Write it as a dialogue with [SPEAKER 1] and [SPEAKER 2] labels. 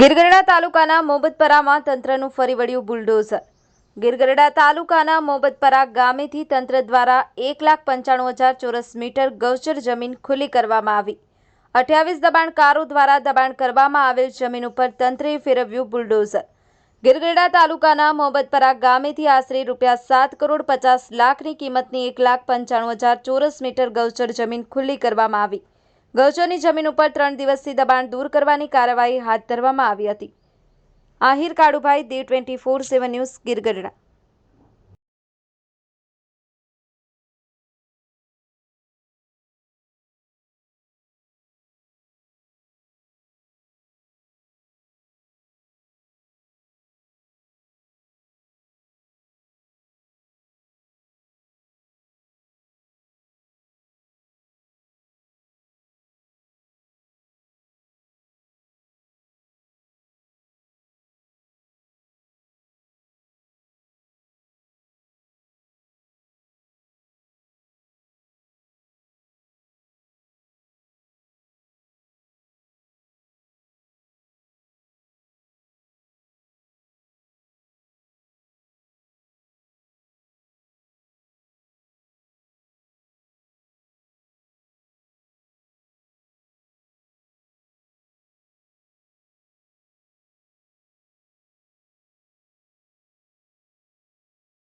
[SPEAKER 1] ગીરગઢડા તાલુકાના મોબતપરામાં તંત્રનું ફરી વળ્યું બુલડોઝર. ગીરગઢડા તાલુકાના મોબતપરા ગામેથી તંત્ર દ્વારા એક લાખ પંચાણું હજાર ચોરસ મીટર ગૌચર જમીન ખુલ્લી કરવામાં આવી. અઠ્યાવીસ દબાણકારો દ્વારા દબાણ કરવામાં આવેલ જમીન ઉપર તંત્રે ફેરવ્યું બુલડોઝર. ગીરગઢડા તાલુકાના મોબતપરા ગામેથી આશરે રૂપિયા સાત કરોડ પચાસ લાખની કિંમતની એક લાખ પંચાણું હજાર ચોરસ મીટર ગૌચર જમીન ખુલ્લી કરવામાં આવી. ગૌચરની જમીન ઉપર ત્રણ દિવસથી દબાણ દૂર કરવાની કાર્યવાહી હાથ ધરવામાં આવી હતી. Ahir Kalubhai Dev twenty four seven news Girgadhada